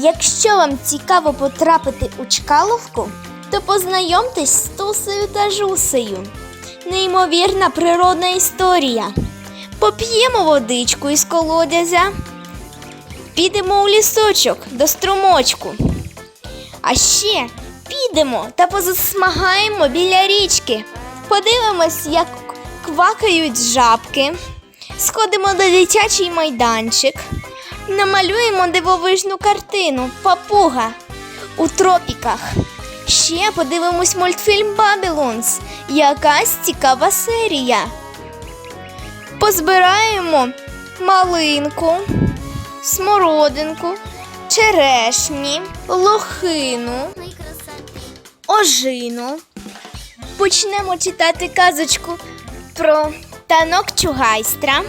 Якщо вам цікаво потрапити у Чкаловку, то познайомтесь з Тусею та Жусею. Неймовірна природна історія. Поп'ємо водичку із колодязя, підемо у лісочок до струмочку. А ще підемо та позасмагаємо біля річки. Подивимось, як квакають жабки. Сходимо на дитячий майданчик. Намалюємо дивовижну картину Папуга у тропіках. Ще подивимось мультфільм Бабілонс. Якась цікава серія. Позбираємо малинку, смородинку, черешні, лохину, ожину. Почнемо читати казочку про танок чугайстра.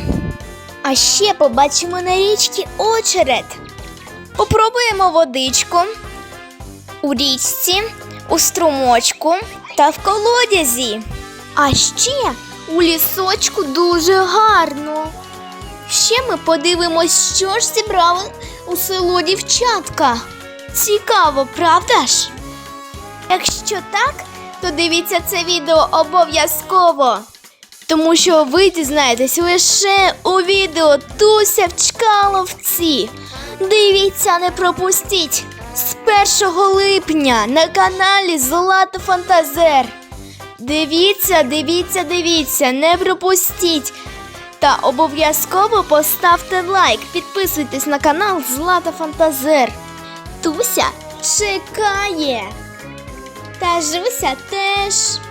А ще побачимо на річці очерет. Попробуємо водичку у річці, у струмочку та в колодязі. А ще у лісочку дуже гарно. Ще ми подивимось, що ж зібрали у село дівчатка. Цікаво, правда ж? Якщо так, то дивіться це відео обов'язково. Тому що ви дізнаєтесь лише у відео Туся в Чкаловці. Дивіться, не пропустіть з 1 липня на каналі Золото Фантазер. Дивіться, дивіться, дивіться, не пропустіть. Та обов'язково поставте лайк, підписуйтесь на канал Злата Фантазер. Туся чекає. Та Жуся теж.